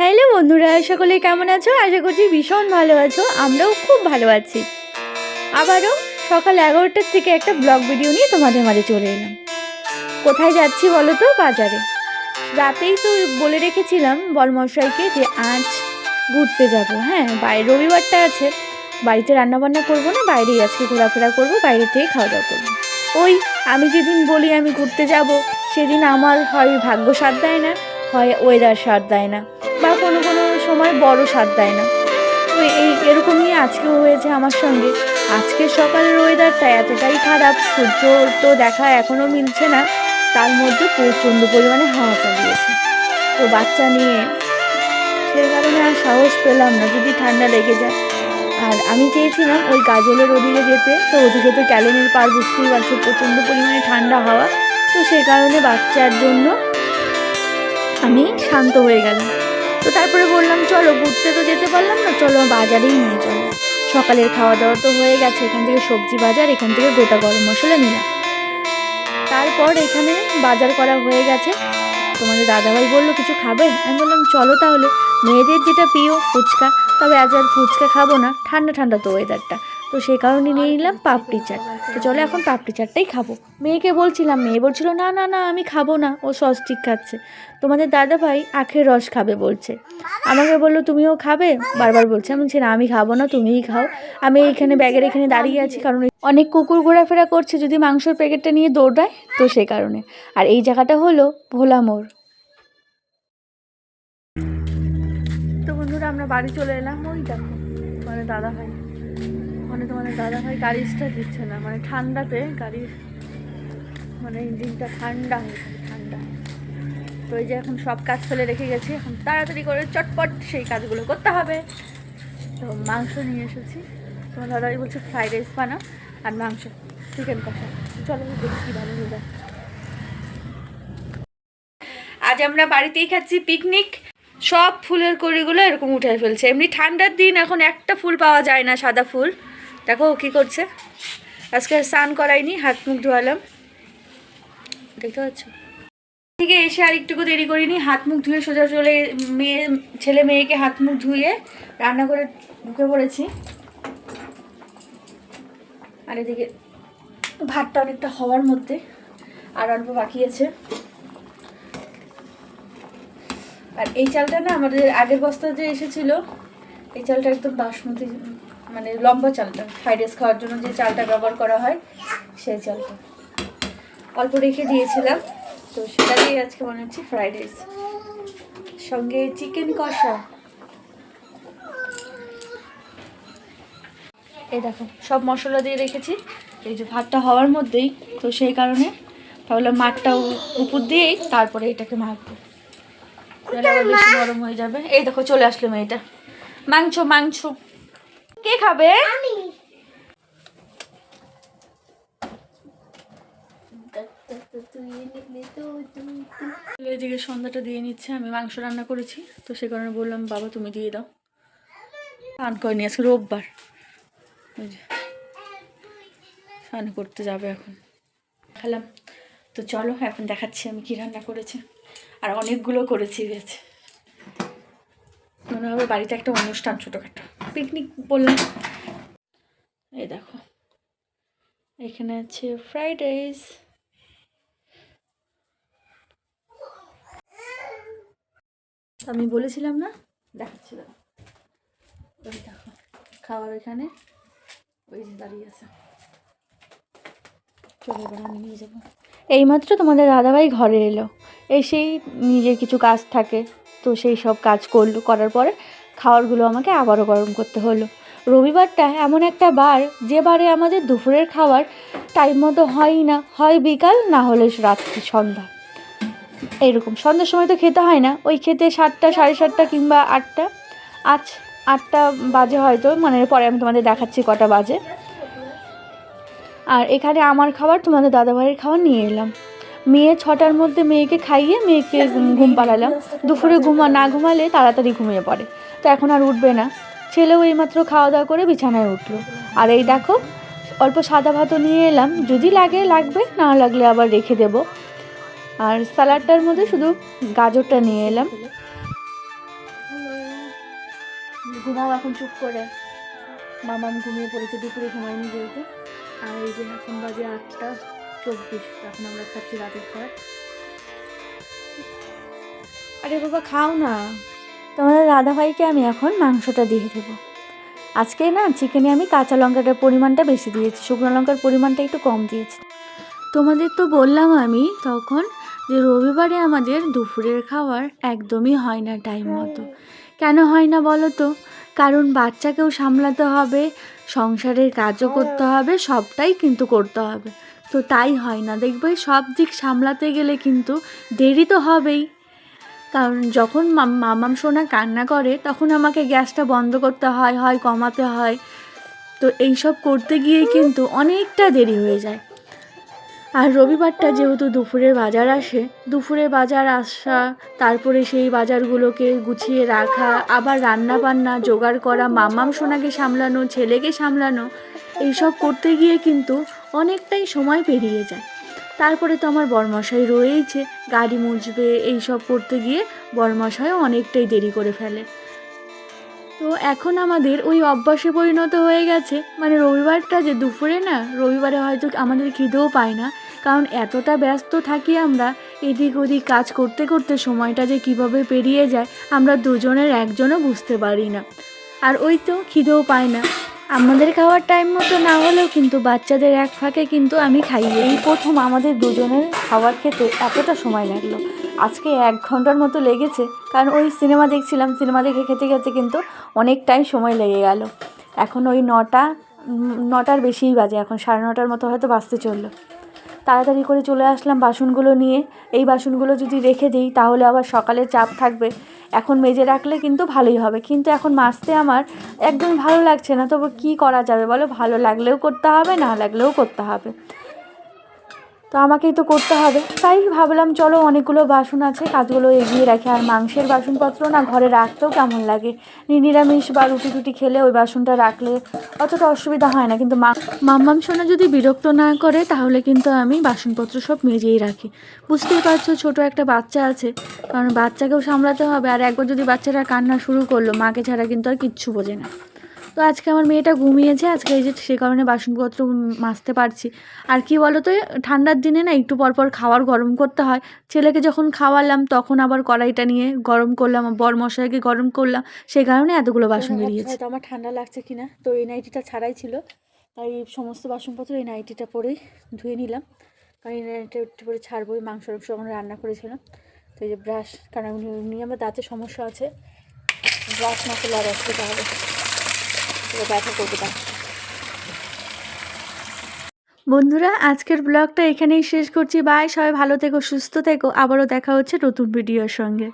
Hello বন্ধুরা, সকলে কেমন আছো? আশা করছি ভীষণ ভালো আছো, আমরাও খুব ভালো আছি। আবারও সকাল এগারোটার থেকে একটা ব্লগ ভিডিও নিয়ে তোমাদের মাঝে চলে এলাম। কোথায় যাচ্ছি বলো তো? বাজারে। রাতেই তো বলে রেখেছিলাম বলমশাইকে যে আজ ঘুরতে যাব। হ্যাঁ বাইরে রবিবারটা আছে। বাড়িতে রান্নাবান্না করব না, বাইরেই আজকে ঘোরাফেরা করব বাইরে থেকে খাওয়া দাওয়া করব। ওই আমি যেদিন বলি আমি ঘুরতে যাব, সেদিন আমার হয় ভাগ্য সাথ দেয় না, হয় ওয়েদার সাথ দেয় না। সময় বড় সাথ দেয় না। তো এই এরকমই আজকেও হয়েছে আমার সঙ্গে। আজকের সকালের ওয়েদারটা এতটাই খারাপ, সূর্য তো দেখা এখনও মিলছে না। তার মধ্যে প্রচণ্ড পরিমাণে হাওয়া চালিয়েছে। তো বাচ্চা নিয়ে সেই কারণে আর সাহস পেলাম না, যদি ঠান্ডা লেগে যায়। আর আমি চেয়েছিলাম ওই গাজলের ওদিকে যেতে, তো ওদিকে তো ক্যালেনের পার বুঝতেই পারছ, প্রচণ্ড পরিমাণে ঠান্ডা হাওয়া। তো সেই কারণে বাচ্চার জন্য আমি শান্ত হয়ে গেলাম। তো তারপরে বললাম, চলো ঘুরতে তো যেতে পারলাম না, চলো বাজারেই নিয়ে চলো। সকালের খাওয়া দাওয়া তো হয়ে গেছে, এখান থেকে সবজি বাজার, এখান থেকে গোটা গরম মশলা নিলাম। তারপর এখানে বাজার করা হয়ে গেছে। তোমাদের দাদাভাই বলল, কিছু খাবে? আমি বললাম, চলো তাহলে। মেয়েদের যেটা প্রিয় ফুচকা, তবে আজ আর ফুচকা খাব না ঠান্ডা ঠান্ডা তো ওয়েদারটা তো সেই কারণে নিয়ে নিলাম পাপড়ি চাট তো চলো এখন পাপড়ি চাটটাই খাব। মেয়েকে বলছিলাম, মেয়ে বলছিল, না না না, আমি খাব না, ও সস্টিক খাচ্ছে। তোমাদের দাদা ভাই আখের রস খাবে বলছে। আমাকে বলল, তুমিও খাবে? বারবার বলছে। আমি বলছি, না, আমি খাব না, তুমিই খাও। আমি এইখানে ব্যাগের এখানে দাঁড়িয়ে আছি, কারণ অনেক কুকুর ঘোরাফেরা করছে, যদি মাংসর প্যাকেটটা নিয়ে দৌড়ায়, তো সেই কারণে। আর এই জায়গাটা হলো ভোলা মোড়। তো বন্ধুরা, আমরা বাড়ি চলে এলাম, ওই দেখো মানে দাদা ভাই মানে তোমাদের দাদা ভাই গাড়ি স্টার্ট দিচ্ছে না মানে ঠান্ডাতে গাড়ির মানে ইঞ্জিনটা ঠান্ডা হয়ে ঠান্ডা। তো এই যে এখন সব কাজ ফেলে রেখে গেছি, এখন তাড়াতাড়ি করে চটপট সেই কাজগুলো করতে হবে। তো মাংস নিয়ে এসেছি। তোমার দাদাই বলছে ফ্রাইড রাইস বানা আর মাংস চিকেন কষা। চলো দেখি ভালো হয়ে যায়। আজ আমরা বাড়িতেই খাচ্ছি পিকনিক সব ফুলের কড়িগুলো এরকম উঠে ফেলছে। এমনি ঠান্ডার দিন এখন একটা ফুল পাওয়া যায় না, সাদা ফুল। দেখো ও কী করছে? আজকে স্নান করাইনি হাত মুখ ধোয়ালাম। দেখতে পাচ্ছ? থেকে এসে আর একটুকু দেরি করিনি, হাত মুখ ধুয়ে সোজা চলে মেয়ে, ছেলে মেয়েকে হাত মুখ ধুয়ে রান্না করে ঢুকে পড়েছি। আর এদিকে ভাতটা অনেকটা হওয়ার মধ্যে, আর অল্প বাকি আছে। আর এই চালটা না আমাদের আগের বস্তা যে এসেছিল, এই চালটা একদম বাসমতি মানে লম্বা চালটা ফ্রাইড রাইস খাওয়ার জন্য যে চালটা ব্যবহার করা হয়, সেই চালটা। অল্প রেখে দিয়েছিলাম, তো সেটা দিয়ে আজকে বানাচ্ছি ফ্রাইড রাইস সঙ্গে চিকেন কষা। এই দেখো, সব মশলা দিয়ে রেখেছি। এই যে ভাতটা হওয়ার মধ্যেই, তো সেই কারণে ভাবলাম মাঠটা উপর দিয়েই তারপরে এটাকে মাখবো। বেশি গরম হয়ে যাবে। এই দেখো, চলে আসলো মেয়েটা। মাংস মাংস। কে খাবে? এদিকে সন্ধ্যাটা দিয়ে নিচ্ছে আমি মাংস রান্না করেছি। তো সে কারণে বললাম বাবা তুমি দিয়ে দাও। স্নান করেনি আজকে রোববার। স্নান করতে যাবে এখন। খেলাম। তো চলো এখন দেখাচ্ছি আমি কি রান্না করেছি। আর অনেকগুলো করেছি গেছে মনে হবে বাড়িতে একটা অনুষ্ঠান ছোটোখাটো। পিকনিক বললাম। এই দেখো, এখানে আছে ফ্রাইড রাইস আমি বলেছিলাম না দেখাচ্ছিলাম ওই দেখো, খাবার এখানে ওই যে দাঁড়িয়ে আছে। চলো এবার আমি নিয়ে যাব। এইমাত্র তোমাদের দাদাভাই ঘরে এলো। এসেই নিজের কিছু কাজ থাকে, তো সেই সব কাজ করল, করার পরে খাবারগুলো আমাকে আবারও গরম করতে হলো। রবিবারটা এমন একটা বার, যে বারে আমাদের দুপুরের খাবার টাইম মতো হয়ই না। হয় বিকাল, না হলে রাত্রি সন্ধ্যা। এরকম। সন্ধ্যার সময় তো খেতে হয় না। ওই খেতে সাতটা, সাড়ে সাতটা কিংবা আটটা। আজ আটটা বাজে হয়তো মানে পরে আমি তোমাদের দেখাচ্ছি কটা বাজে। আর এখানে আমার খাবার তোমাদের দাদাভাইয়ের খাবার নিয়ে এলাম। মেয়ে ছটার মধ্যে মেয়েকে খাইয়ে মেয়েকে ঘুম- পাড়ালাম। দুপুরে ঘুমা না ঘুমালে তাড়াতাড়ি ঘুমিয়ে পড়ে। তো এখন আর উঠবে না। ছেলেও এইমাত্র খাওয়া দাওয়া করে বিছানায় উঠল। আর এই দেখো, অল্প সাদা ভাতও নিয়ে এলাম। যদি লাগে, লাগবে, না লাগলে আবার রেখে দেব। আর স্যালাডটার মধ্যে শুধু গাজরটা নিয়ে এলাম। ঘুমাও এখন চুপ করে। মামাম ঘুমিয়ে পড়েছে, দুপুরে ঘুমায়নি যেহেতু। আর এই যে এখন বাজে আটটা। চব্বিশ, এখন আমরা খাচ্ছি রাতের খাবার। আরে বাবা, খাও না। তোমাদের দাদাভাইকে আমি এখন মাংসটা দিয়ে দেবো। আজকে না চিকেনে আমি কাঁচা লঙ্কাটার পরিমাণটা বেশি দিয়েছি, শুকনো লঙ্কার পরিমাণটা একটু কম দিয়েছি। তোমাদের তো বললাম আমি তখন যে রবিবারে আমাদের দুপুরের খাবার একদমই হয় না টাইম মতো। কেন হয় না বলো তো? কারণ বাচ্চাকেও সামলাতে হবে, সংসারের কাজও করতে হবে, সবটাই কিন্তু করতে হবে। তো তাই হয় না। দেখবে সব দিক সামলাতে গেলে কিন্তু দেরি তো হবেই। কারণ যখন মাম- মামাম সোনা কান্না করে, তখন আমাকে গ্যাসটা বন্ধ করতে হয় হয় কমাতে হয়। তো এইসব করতে গিয়ে কিন্তু অনেকটা দেরি হয়ে যায়। আর রবিবারটা যেহেতু দুপুরের বাজার আসে, দুপুরের বাজার আসা, তারপরে সেই বাজারগুলোকে গুছিয়ে রাখা, আবার রান্না বান্না জোগাড় করা, মামাম সোনাকে সামলানো, ছেলেকে সামলানো এইসব করতে গিয়ে কিন্তু অনেকটাই সময় পেরিয়ে যায়। তারপরে তো আমার বরমশাই রয়েইছে, গাড়ি মুছবে, এইসব করতে গিয়ে বরমশাইও অনেকটাই দেরি করে ফেলে। তো এখন আমাদের ওই অভ্যাসে পরিণত হয়ে গেছে। মানে রবিবারটা যে দুপুরে না, রবিবারে হয়তো আমাদের খিদেও পায় না। কারণ এতটা ব্যস্ত থাকি আমরা, এদিক ওদিক কাজ করতে করতে সময়টা যে কীভাবে পেরিয়ে যায়, আমরা দুজনের একজনও বুঝতে পারি না। আর ওই তো খিদেও পায় না। আমাদের খাওয়ার টাইম মতো না হলেও কিন্তু বাচ্চাদের এক ফাঁকে কিন্তু আমি খাইয়ে এই প্রথম আমাদের দুজনের খাবার খেতে এতটা সময় লাগল। আজকে এক ঘণ্টার মতো লেগেছে, কারণ ওই সিনেমা দেখছিলাম, সিনেমা দেখে খেতে খেতে কিন্তু অনেকটাই সময় লেগে গেল। এখন ওই নটা নটার বেশিই বাজে, এখন সাড়ে নটার মতো হয়তো বাঁচতে চলল। তাড়াতাড়ি করে চলে আসলাম বাসনগুলো নিয়ে। এই বাসনগুলো যদি রেখে দিই, তাহলে আবার সকালে চাপ থাকবে। এখন মেজে রাখলে কিন্তু ভালোই হবে। কিন্তু এখন মাজতে আমার একদম ভালো লাগছে না। তবু কি করা যাবে বলো? ভালো লাগলেও করতে হবে, না লাগলেও করতে হবে। তো আমাকেই তো করতে হবে। তাই ভাবলাম, চলো অনেকগুলো বাসন আছে, কাজগুলো এগিয়ে রাখি আর মাংসের বাসনপত্র না ঘরে রাখতেও কেমন লাগে। নিরামিষ বা রুটি টুটি খেলে ওই বাসনটা রাখলে অতটা অসুবিধা হয় না। কিন্তু মাম্মাম সোনা যদি বিরক্ত না করে, তাহলে কিন্তু আমি বাসনপত্র সব মেজেই রাখি। বুঝতেই পারছ, ছোট একটা বাচ্চা আছে। কারণ বাচ্চাকেও সামলাতে হবে। আর একবার যদি বাচ্চাটা কান্না শুরু করল, মাকে ছাড়া কিন্তু আর কিচ্ছু বোঝে না। তো আজকে আমার মেয়েটা ঘুমিয়েছে আজকে এই যে সে কারণে বাসনপত্র মাজতে পারছি। আর কি বলো তো ঠান্ডার দিনে না একটু পর পর খাবার গরম করতে হয়। ছেলেকে যখন খাওয়ালাম তখন আবার কড়াইটা নিয়ে গরম করলাম বর মশলাকে গরম করলাম সেই কারণে এতগুলো বাসন বেরিয়েছে। তো আমার ঠান্ডা লাগছে কিনা তো এই নাইটিটা ছাড়াই ছিল। তাই সমস্ত বাসনপত্র এই নাইটিটা পরেই ধুয়ে নিলাম। কারণ এই নাইটিটা একটু পরে ছাড়বো ওই মাংস টাংস আমরা রান্না করেছিলাম। তো এই যে ব্রাশ কারণ আমি নিয়ে আমার দাঁতে সমস্যা আছে। ব্রাশ না করলে আর অসুবিধা হবে বন্ধুরা, আজকের ব্লগটা এখানেই শেষ করছি। বাই, সবাই ভালো থেকো, সুস্থ থেকো। আবারও দেখা হচ্ছে নতুন ভিডিওর সঙ্গে।